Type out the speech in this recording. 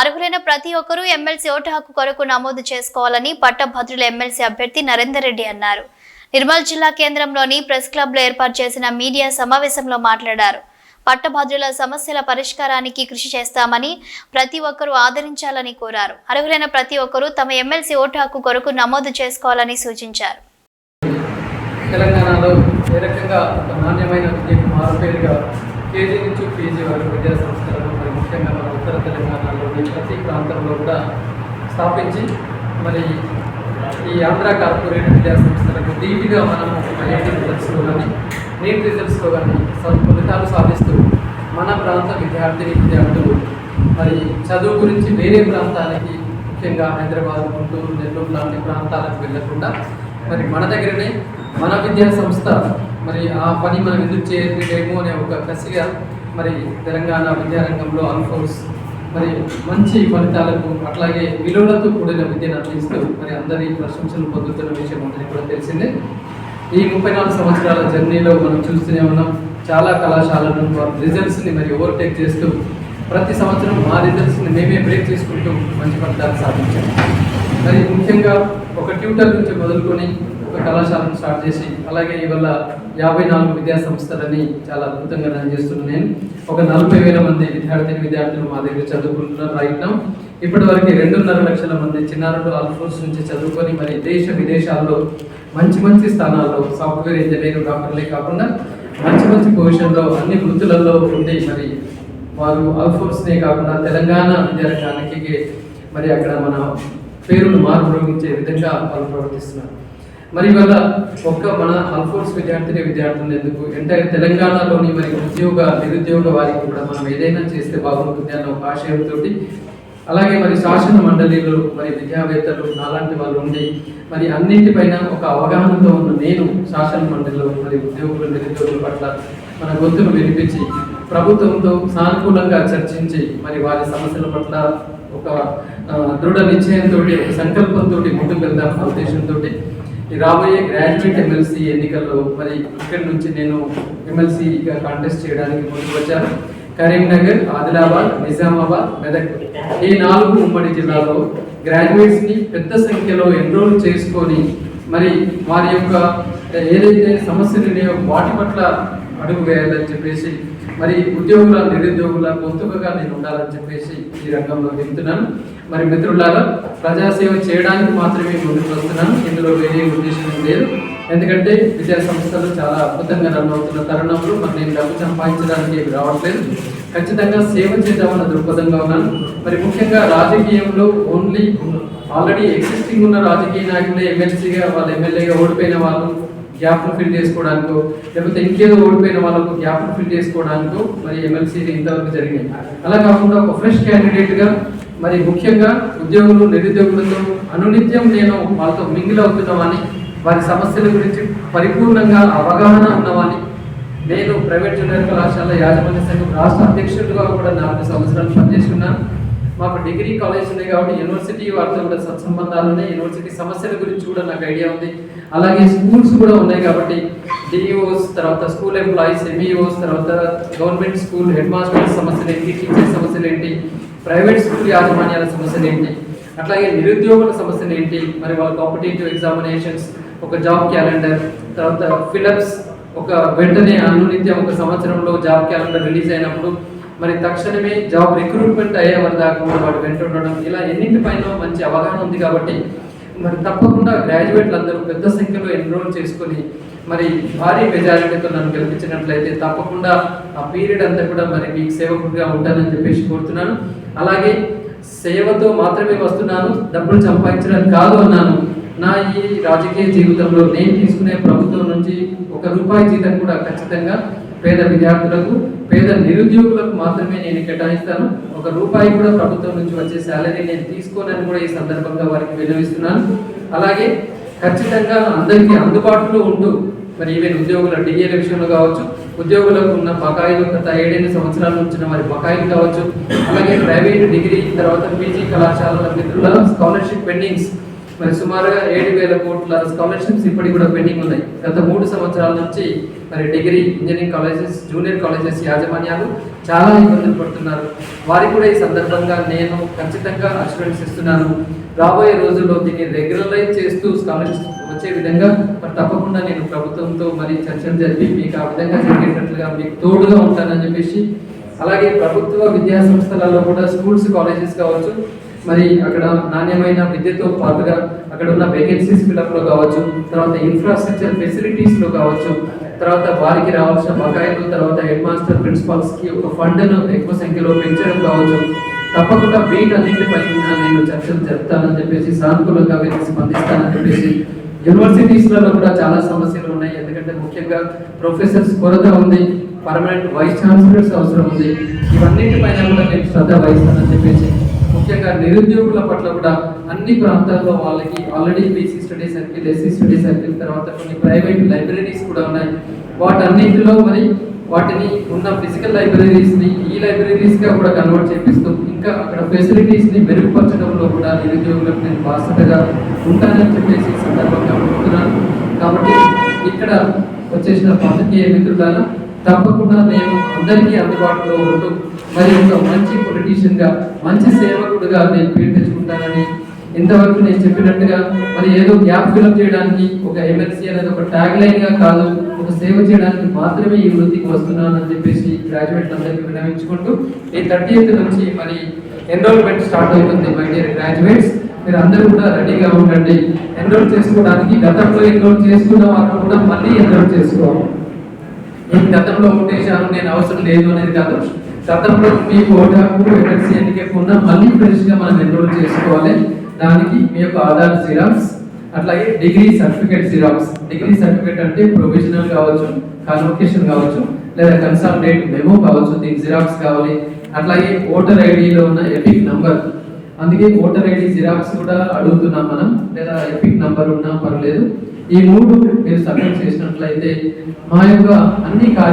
అర్హులైన ప్రతి ఒక్కరూ ఎమ్మెల్సీ ఓటు హక్కు కొరకు నమోదు చేసుకోవాలని పట్టభద్రుల ఎమ్మెల్సీ అభ్యర్థి నరేందర్ రెడ్డి అన్నారు. నిర్మల్ జిల్లా కేంద్రంలోని ప్రెస్ క్లబ్లో ఏర్పాటు చేసిన మీడియా సమావేశంలో మాట్లాడారు. పట్టభద్రుల సమస్యల పరిష్కారానికి కృషి చేస్తామని ప్రతి ఒక్కరూ ఆదరించాలని కోరారు. అర్హులైన ప్రతి ఒక్కరూ తమ ఎమ్మెల్సీ ఓటు హక్కు కొరకు నమోదు చేసుకోవాలని సూచించారు. తెలంగాణలో ఏ రకంగా ఒక నాణ్యమైన విద్యకు మారుపేరుగా కేజీ నుంచి పీజీ వరకు విద్యా సంస్థలను మరి ముఖ్యంగా మన ఉత్తర తెలంగాణలోని ప్రతి ప్రాంతంలో కూడా స్థాపించి మరి ఈ ఆంధ్ర కార్పొరేట్ విద్యా సంస్థలకు ధీటుగా మనము ఐఐటి రిజల్ట్స్లో కానీ నీట్ రిజల్ట్స్లో కానీ ఫలితాలు సాధిస్తూ మన ప్రాంత విద్యార్థిని విద్యార్థులు మరి చదువు గురించి వేరే ప్రాంతానికి ముఖ్యంగా హైదరాబాద్ గుంటూరు నెల్లూరు లాంటి ప్రాంతాలకు వెళ్ళకుండా మరి మన దగ్గరనే మన విద్యా సంస్థ మరి ఆ పని మనం ఎందుకు చేయలేము అనే ఒక కసిగా మరి తెలంగాణ విద్యారంగంలో అన్ఫోర్స్ మరి మంచి ఫలితాలకు అట్లాగే విలువలతో కూడిన విద్యను అందిస్తూ మరి అందరి ప్రశంసలు పొందుతున్న విషయం అందరికీ కూడా తెలిసిందే. ఈ ముప్పై నాలుగు సంవత్సరాల జర్నీలో మనం చూస్తూనే ఉన్నాం. చాలా కళాశాలలు వారి రిజల్ట్స్ని మరి ఓవర్టేక్ చేస్తూ ప్రతి సంవత్సరం మా రిజల్ట్స్ని మేమే బ్రేక్ చేసుకుంటూ మంచి ఫలితాలు సాధించాం. మరి ముఖ్యంగా ఒక ట్యూటర్ నుంచి మొదలుకొని ఒక కళాశాలను స్టార్ట్ చేసి అలాగే ఇవాళ యాభై నాలుగు విద్యా సంస్థలని చాలా అద్భుతంగా రన్ చేస్తున్నాను నేను. ఒక నలభై వేల మంది విద్యార్థిని విద్యార్థులు మా దగ్గర చదువుకుంటున్నారు రైట్ ఇప్పటి వరకు రెండున్నర లక్షల మంది చిన్నారులు ఆల్ఫోర్స్ నుంచి చదువుకొని మరి దేశ విదేశాల్లో మంచి మంచి స్థానాల్లో సాఫ్ట్వేర్ ఇంజనీర్ డాక్టర్లే కాకుండా మంచి మంచి పొజిషన్లో అన్ని వృత్తులలో ఉండి మరి వారు ఆల్ఫోర్స్నే కాకుండా తెలంగాణ విద్యారంగానికి మరి అక్కడ మన పేరును మార్పురోగించే విధంగా వాళ్ళు ప్రవర్తిస్తున్నారు. మరి ఇవాళ ఒక్క మన అల్ఫోర్స్ విద్యార్థిని విద్యార్థులు ఎందుకు? ఎంటైర్ తెలంగాణలోని మరి ఉద్యోగ నిరుద్యోగ వారికి కూడా మనం ఏదైనా చేస్తే బాగుంటుంది అన్న ఒక ఆశయంతో అలాగే మరి శాసన మండలిలో మరి విద్యావేత్తలు నాలాంటి వాళ్ళు ఉండి మరి అన్నింటిపైన ఒక అవగాహనతో ఉన్న నేను శాసన మండలిలో మరి ఉద్యోగులు నిరుద్యోగుల పట్ల మన గొంతును వినిపించి ప్రభుత్వంతో సానుకూలంగా చర్చించి మరి వారి సమస్యల పట్ల ఒక దృఢ నిశ్చయంతో ఒక సంకల్పంతో ముందుకు వెళ్దాం ఉద్దేశంతో రాబోయే గ్రాడ్యుయేట్ ఎమ్మెల్సీ ఎన్నికల్లో మరి ఇక్కడి నుంచి నేను ఎమ్మెల్సీగా కాంటెస్ట్ చేయడానికి ముందుకు వచ్చాను. కరీంనగర్ ఆదిలాబాద్ నిజామాబాద్ మెదక్ ఈ నాలుగు ఉమ్మడి జిల్లాలో గ్రాడ్యుయేట్స్ని పెద్ద సంఖ్యలో ఎన్రోల్ చేసుకొని మరి వారి యొక్క ఏదైతే సమస్యలు ఉన్నాయో వాటి పట్ల అడుగు వేయాలని చెప్పేసి మరి ఉద్యోగుల నిరుద్యోగుల గొంతుకగా నేను ఉండాలని చెప్పేసి ఈ రంగంలో వెళ్తున్నాను. మరి మిత్రులారా ప్రజాసేవ చేయడానికి మాత్రమే ముందుకు వస్తున్నాను. ఇందులో వేరే ఉద్దేశం లేదు. ఎందుకంటే విద్యా సంస్థలు చాలా అద్భుతంగా రన్ అవుతున్న తరుణంలో మరి నేను డబ్బు సంపాదించడానికి రావట్లేదు. ఖచ్చితంగా సేవ చేద్దామన్న దృక్పథంగా ఉన్నాను. మరి ముఖ్యంగా రాజకీయంలో ఓన్లీ ఆల్రెడీ ఎగ్జిస్టింగ్ ఉన్న రాజకీయ నాయకులే ఎమ్మెల్సీగా వాళ్ళు ఎమ్మెల్యేగా ఓడిపోయిన వాళ్ళు గ్యాప్ను ఫిల్ చేసుకోవడానికో లేకపోతే ఇంకేదో ఓడిపోయిన వాళ్ళకు గ్యాప్ను ఫిల్ చేసుకోవడానికో మరి ఎమ్మెల్సీలు ఇంతవరకు జరిగినాయి అలా కాకుండా ఒక ఫ్రెష్ క్యాండిడేట్గా మరి ముఖ్యంగా ఉద్యోగులు నిరుద్యోగులతో అనునిత్యం నేను వాళ్ళతో మింగిల్ అవుతున్నామని వారి సమస్యల గురించి పరిపూర్ణంగా అవగాహన ఉన్నవాని నేను ప్రైవేట్ జూనియర్ కళాశాల యాజమాన్య సంఘం రాష్ట్ర అధ్యక్షుడిగా కూడా నాలుగు సంవత్సరాలు పనిచేస్తున్నాను మాకు డిగ్రీ కాలేజ్ ఉన్నాయి కాబట్టి యూనివర్సిటీ వారితో కూడా సత్సంబంధాలు ఉన్నాయి. యూనివర్సిటీ సమస్యల గురించి కూడా నాకు ఐడియా ఉంది. అలాగే స్కూల్స్ కూడా ఉన్నాయి కాబట్టి డిఈఓస్ తర్వాత స్కూల్ ఎంప్లాయీస్ ఎంఈఓస్ తర్వాత గవర్నమెంట్ స్కూల్ హెడ్ మాస్టర్ సమస్యలు ఏంటి టీచర్ సమస్యలు ఏంటి ప్రైవేట్ స్కూల్ యాజమాన్యాల సమస్యలు ఏంటి అట్లాగే నిరుద్యోగుల సమస్యలు ఏంటి మరి వాళ్ళ కాంపిటేటివ్ ఎగ్జామినేషన్స్ ఒక జాబ్ క్యాలెండర్ తర్వాత ఫిలప్స్ ఒక వెంటనే అనునిత్యం ఒక సంవత్సరంలో జాబ్ క్యాలెండర్ రిలీజ్ అయినప్పుడు మరి తక్షణమే జాబ్ రిక్రూట్మెంట్ అయ్యే వారి దాకా కూడా వాడు వెంట ఉండడం ఇలా ఎన్నింటిపైన మంచి అవగాహన ఉంది కాబట్టి మరి తప్పకుండా గ్రాడ్యుయేట్లు అందరూ పెద్ద సంఖ్యలో ఎన్రోల్ చేసుకొని మరి భారీ మెజారిటీతో నన్ను గెలిపించినట్లయితే తప్పకుండా ఆ పీరియడ్ అంతా కూడా మరి మీకు సేవకుడిగా ఉంటానని చెప్పేసి కోరుతున్నాను. అలాగే సేవతో మాత్రమే వస్తున్నాను డబ్బులు సంపాదించడానికి కాదు అన్నాను. నా ఈ రాజకీయ జీవితంలో నేను తీసుకునే ప్రభుత్వం నుంచి ఒక రూపాయి జీతం కూడా ఖచ్చితంగా పేద విద్యార్థులకు పేద నిరుద్యోగులకు మాత్రమే నేను కేటాయిస్తాను. ఒక రూపాయి కూడా ప్రభుత్వం నుంచి వచ్చే శాలరీ నేను తీసుకోనని కూడా ఈ సందర్భంగా వారికి వినవిస్తున్నాను అలాగే ఖచ్చితంగా అందరికీ అందుబాటులో ఉంటూ మరి ఈవెన్ ఉద్యోగుల డిగ్రీ విషయంలో కావచ్చు ఉద్యోగులకు ఉన్న బకాయిలు గత ఏడెనిమిది సంవత్సరాల నుంచి మరి బకాయిలు కావచ్చు అలాగే ప్రైవేట్ డిగ్రీ తర్వాత పీజీ కళాశాలల మిత్రుల స్కాలర్షిప్ పెండింగ్స్ మరి సుమారుగా ఏడు వేల కోట్ల స్కాలర్షిప్స్ ఇప్పటికి కూడా పెండింగ్ ఉన్నాయి. గత మూడు సంవత్సరాల నుంచి మరి degree engineering colleges junior colleges యాజమాన్యాలు చాలా ఇబ్బందులు పడుతున్నారు. వారికి కూడా ఈ సందర్భంగా నేను ఖచ్చితంగా అష్యూరెన్స్ ఇస్తున్నాను. రాబోయే రోజుల్లో దీన్ని రెగ్యులరైజ్ చేస్తూ స్కాలర్షిప్ వచ్చే విధంగా మరి తప్పకుండా నేను ప్రభుత్వంతో మరి చర్చలు జరిపి మీకు ఆ విధంగా జరిగేటట్లుగా మీకు తోడుగా ఉంటానని చెప్పేసి అలాగే ప్రభుత్వ విద్యా సంస్థలలో కూడా స్కూల్స్ కాలేజెస్ కావచ్చు మరి అక్కడ నాణ్యమైన విద్యతో పాటుగా అక్కడ ఉన్న వేకెన్సీస్ ఫిల్అప్ కావచ్చు తర్వాత ఇన్ఫ్రాస్ట్రక్చర్ ఫెసిలిటీస్లో కావచ్చు తర్వాత వారికి రావాల్సిన బకాయిలు తర్వాత హెడ్ మాస్టర్ ప్రిన్సిపాల్స్కి ఒక ఫండ్ను ఎక్కువ సంఖ్యలో పెంచడం కావచ్చు. తప్పకుండా వీటన్నింటిపై నేను చర్చలు జరుపుతానని చెప్పేసి సానుకూలంగా వీరికి స్పందిస్తానని చెప్పేసి యూనివర్సిటీస్లలో కూడా చాలా సమస్యలు ఉన్నాయి. ఎందుకంటే ముఖ్యంగా ప్రొఫెసర్స్ కొరత ఉంది పర్మనెంట్ వైస్ ఛాన్సలర్స్ అవసరం ఉంది. ఇవన్నిటిపైన కూడా నేను శ్రద్ధ వహిస్తానని చెప్పేసి ముఖ్యంగా నిరుద్యోగుల పట్ల కూడా అన్ని ప్రాంతాల్లో వాళ్ళకి already BC study circle SC study circle తర్వాత కొన్ని ప్రైవేట్ లైబ్రరీస్ కూడా ఉన్నాయి. వాటన్నింటిలో మరి వాటిని ఉన్న ఫిజికల్ లైబ్రరీస్ని ఈ లైబ్రరీస్గా కూడా కన్వర్ట్ చేపిస్తూ ఇంకా అక్కడ ఫెసిలిటీస్ని మెరుగుపరచడంలో కూడా నిరుద్యోగులకు నేను బాధ్యతగా ఉంటానని చెప్పేసి సందర్భంగా చెప్తున్నాను కాబట్టి ఇక్కడ వచ్చేసిన పాత్రికేయ మిత్రులారా తప్పకుండా నేను అందరికీ అందుబాటులో ఉంటూ మరి ఒక మంచి పొలిటీషియన్గా మంచి సేవకుడుగా నేను పేరు తెచ్చుకుంటానని ఇంతవరకు నేను చెప్పినట్టుగా మరి ఏదో గ్యాప్ ఫిలప్ చేయడానికి ఒక ఎమ్మెల్సీ అనేది ఒక ట్యాగ్ లైన్గా కాదు ఒక సేవ చేయడానికి మాత్రమే ఈ వృత్తికి వస్తున్నాను అని చెప్పేసి గ్రాడ్యుయేట్ అందరికీ విన్నవించుకుంటూ ఈ థర్టీ నుంచి మరి ఎన్రోల్మెంట్ స్టార్ట్ అవుతుంది మై డియర్ గ్రాడ్యుయేట్స్ మీరు అందరూ కూడా రెడీగా ఉండండి. ఎన్రోల్ చేసుకోవడానికి గతంలో ఎన్రోల్ చేసుకున్న వాళ్ళు కూడా మళ్ళీ ఎన్రోల్ చేసుకోవాలి. నేను గతంలో ఉండేశాను నేను అవసరం లేదు అనేది కాదు. గతంలో మీ ఓటు హక్కు ఎమ్మెల్సీ ఎన్నిక ఉన్నా మళ్ళీ ఫ్రెష్గా మనం ఎన్రోల్ చేసుకోవాలి. దానికి మీ యొక్క ఆధార్ జిరాక్స్ అట్లాగే degree certificate xerox. Degree certificate అంటే ప్రొవిజనల్ కావచ్చు కన్వకేషన్ కావచ్చు లేదా కన్సల్టేట్ మెమో కావచ్చు దీనికి జిరాక్స్ కావాలి. అట్లాగే ఓటర్ ఐడిలో ఉన్న ఎపిక్ నంబర్ అందుకే ఓటర్ ఐడి జిరాక్స్ కూడా అడుగుతున్నాం మనం లేదా ఎపిక్ నంబర్ ఉన్నా పర్లేదు. ఈ మూడు మీరు సబ్మిట్ చేసినట్లయితే మా యొక్క అన్ని కార్య